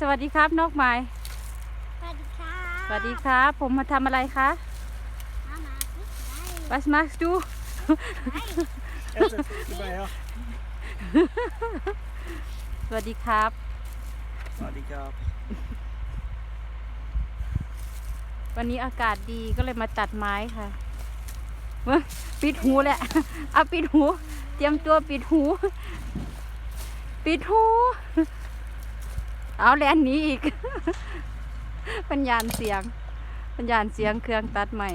สวัสดีครับนกไม้สวัสดีค่ะสวัสดีครับ ผมมาทำอะไรคะมามาที่ไหน Was machst du Jetzt ist es dabei, ja. สวัสดีครับ Sadi Cup. วันนี้อากาศดีก็เลยมาตัดไม้ค่ะเว้ยปิดหูแหละเอาปิดหู เตรียมตัวปิดหู ปิดหู เอาแลนนี้อีก ปัญญาณเสียง ปัญญาณเสียงเครื่องตัดใหม่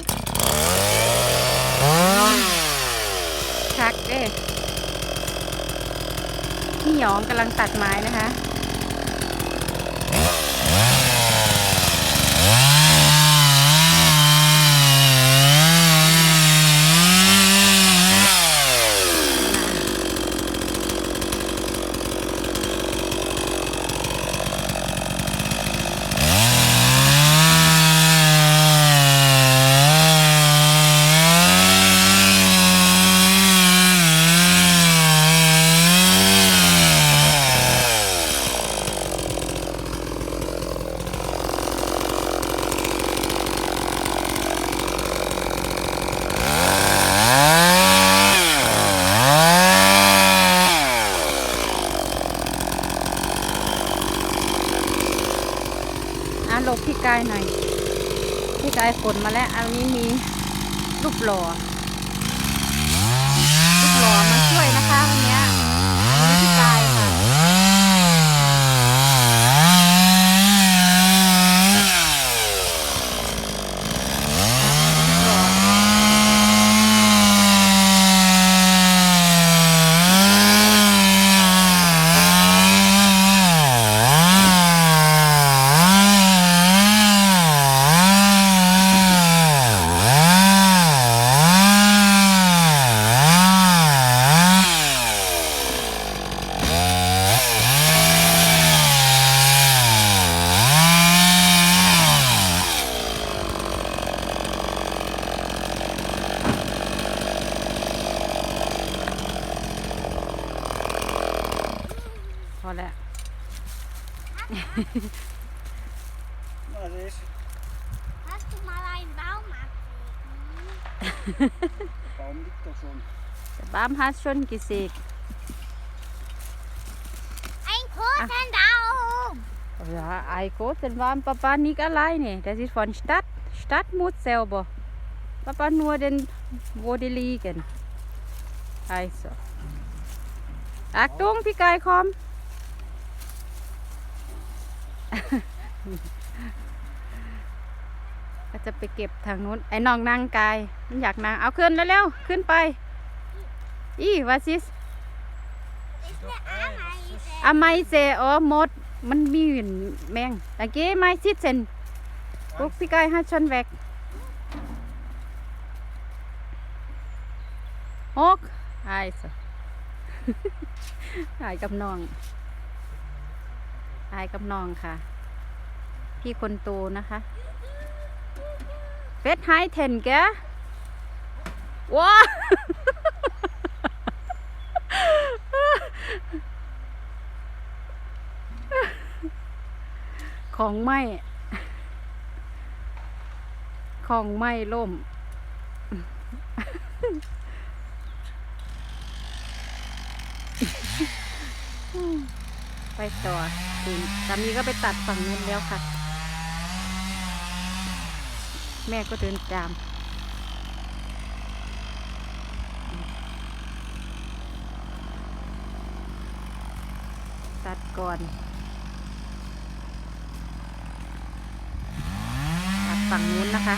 ชักเอ้พี่หยองกำลังตัดไม้นะคะายฝนมาแล้ว อันนี้มีรูปหล่อ อแล้ว Was ist? Hast du mal einen Baum absägen? Der Baum liegt da schon. Der Baum hat schon gesägt. Einen großen Baum! Ja, ein großen Baum, Papa nicht alleine. Das ist von Stadt. Stadt muss selber. Papa nur den, wo die liegen. Also. Achtung,พี่ก ก็จะไปเก็บทางนู้น ไอ้น้องนางกาย มันอยากนาง เอาขึ้นแล้วเร็วๆขึ้นไป อีวาซิสอาไมเซอ๋อมด มันมีหนแมงตะกี้ไม่ซิดเซนปุ๊กพี่กายฮัชชอนแวกฮกไอ้สไอ้กับน้องไอ้กับน้องค่ะ พี่คนโตนะคะเฟสไฮเทนแกว้าของไหมของไหมล่ม ไปต่อดินสามีก็ไปตัดฝั่งนู้นแล้วค่ะ แม่ก็เดินตาม ตัดก่อนตัดฝั่งนู้นนะคะ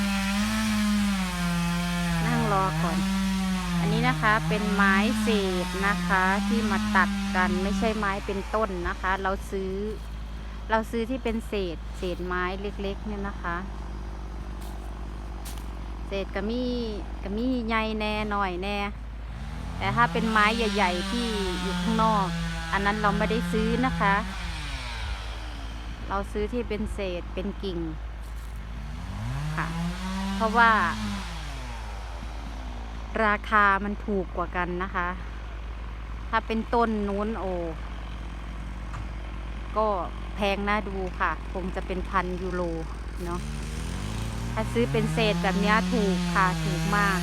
นั่งรอก่อน อันนี้นะคะเป็นไม้เศษนะคะที่มาตัดกันไม่ใช่ไม้เป็นต้นนะคะ เราซื้อ เราซื้อที่เป็นเศษ เศษไม้เล็กๆเนี่ยนะคะ เศษกระมี่กระมี่ใหญ่แน่หน่อยแน่ แต่ถ้าเป็นไม้ใหญ่ ๆ ที่อยู่ข้างนอก อันนั้นเราไม่ได้ซื้อนะคะ เราซื้อที่เป็นเศษเป็นกิ่งค่ะ เพราะว่า ราคามันถูกกว่ากันนะคะ ถ้าเป็นต้นนู้นโอ ก็แพงน่าดูค่ะ คงจะเป็นพันยูโรเนาะ ถ้าซื้อเป็นเศษแบบนี้ถูกค่ะถูกมาก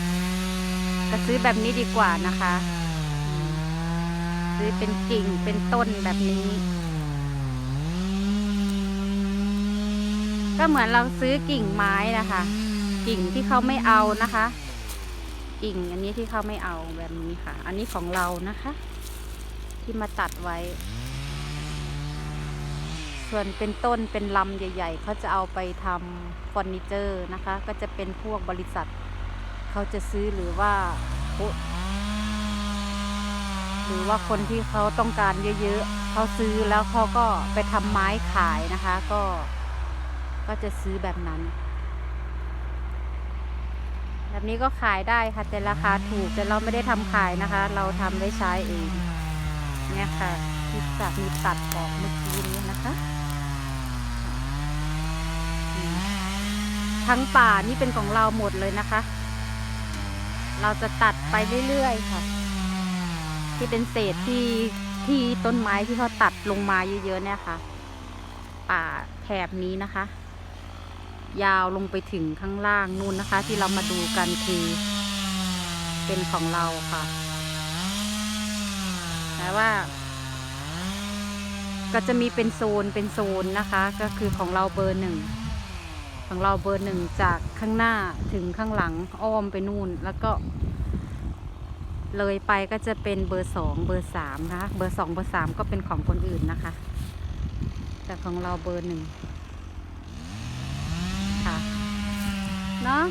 ก็ซื้อแบบนี้ดีกว่านะคะ ซื้อเป็นกิ่งเป็นต้นแบบนี้ ก็เหมือนเราซื้อกิ่งไม้นะคะ กิ่งที่เขาไม่เอานะคะ กิ่งอันนี้ที่เขาไม่เอาแบบนี้ค่ะ อันนี้ของเรานะคะ ที่มาตัดไว้ ส่วนเป็นต้นเป็นลำใหญ่ ๆ เขาจะเอาไปทำเฟอร์นิเจอร์นะคะ ก็จะเป็นพวกบริษัท เขาจะซื้อหรือว่า หรือว่าคนที่เขาต้องการเยอะๆเขาซื้อแล้วเขาก็ไปทำไม้ขายนะคะ ก็ก็จะซื้อแบบนั้น แบบนี้ก็ขายได้ค่ะ แต่ราคาถูกแต่เราไม่ได้ทำขายนะคะ เราทำได้ใช้เอง เนี่ยค่ะที่จากมีตัดออกเมื่อกี้นี้นะคะอืม ทั้งป่านี่เป็นของเราหมดเลยนะคะ เราจะตัดไปเรื่อยๆค่ะ ที่เป็นเศษที่ที่ต้นไม้ที่เขาตัดลงมาเยอะๆเนี่ยค่ะ ป่าแถบนี้นะคะ ยาวลงไปถึงข้างล่างนู่นนะคะ ที่เรามาดูกันคือเป็นของเราค่ะแต่ว่า ก็จะมีเป็นโซนเป็นโซนนะคะ ก็คือของเราเบอร์หนึ่ง ของเราเบอร์หนึ่งจากข้างหน้าถึงข้างหลังอ้อมไปนู่นแล้วก็ เลยไปก็จะเป็นเบอร์สองเบอร์สามนะคะเบอร์สองเบอร์สามก็เป็นของคนอื่นนะคะ แต่ของเราเบอร์หนึ่งค่ะเนาะ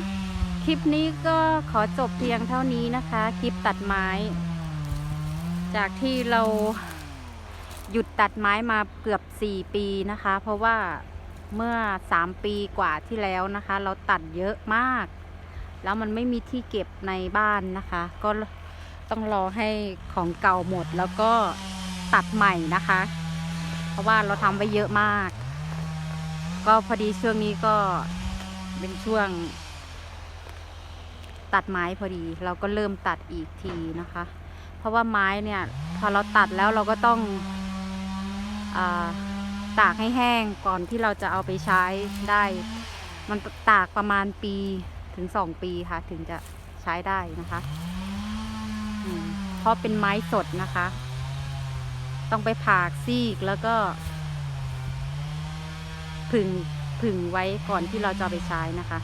คลิปนี้ก็ขอจบเพียงเท่านี้นะคะ คลิปตัดไม้ จากที่เราหยุดตัดไม้มาเกือบ 4 ปีนะคะ เพราะว่า เมื่อ 3 ปีกว่าที่แล้วนะคะ เราตัดเยอะมาก แล้วมันไม่มีที่เก็บในบ้านนะคะ ก็ต้องรอให้ของเก่าหมดแล้วก็ตัดใหม่นะคะ เพราะว่าเราทำไว้เยอะมาก ก็พอดีช่วงนี้ก็เป็นช่วง ตัดไม้พอดี เราก็เริ่มตัดอีกทีนะคะ เพราะว่าไม้เนี่ย พอเราตัดแล้วเราก็ต้องอา ตากให้แห้งก่อนที่เราจะเอาไปใช้ได้ มันตากประมาณปีถึงสองปีค่ะ ถึงจะใช้ได้นะคะเพราะเป็นไม้สดนะคะ ต้องไปผากซีกแล้วก็ผึ่งผึ่งไว้ก่อนที่เราจะไปใช้นะคะ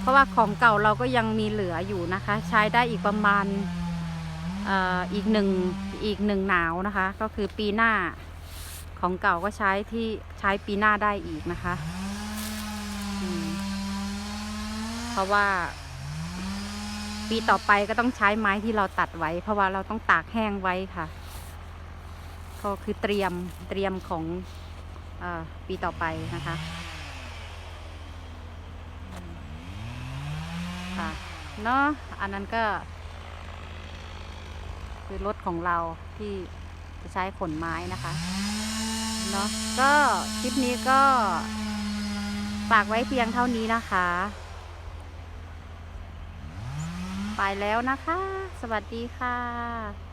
เพราะว่าของเก่าเราก็ยังมีเหลืออยู่นะคะ ใช้ได้อีกประมาณอออีกหนึ่ง อีกหนึ่งหนาวนะคะ ก็คือปีหน้าของเก่าก็ใช้ที่ใช้ปีหน้าได้อีกนะคะเพราะว่า ปีต่อไปก็ต้องใช้ไม้ที่เราตัดไว้ เพราะว่าเราต้องตากแห้งไว้ค่ะ ก็คือเตรียมเตรียมของอปีต่อไปนะคะค่ะเนาะอันนั้นก็ คือรถของเราที่จะใช้ขนไม้นะคะเนาะก็คลิปนี้ก็ฝากไว้เพียงเท่านี้นะคะ ไปแล้วนะคะ สวัสดีค่ะ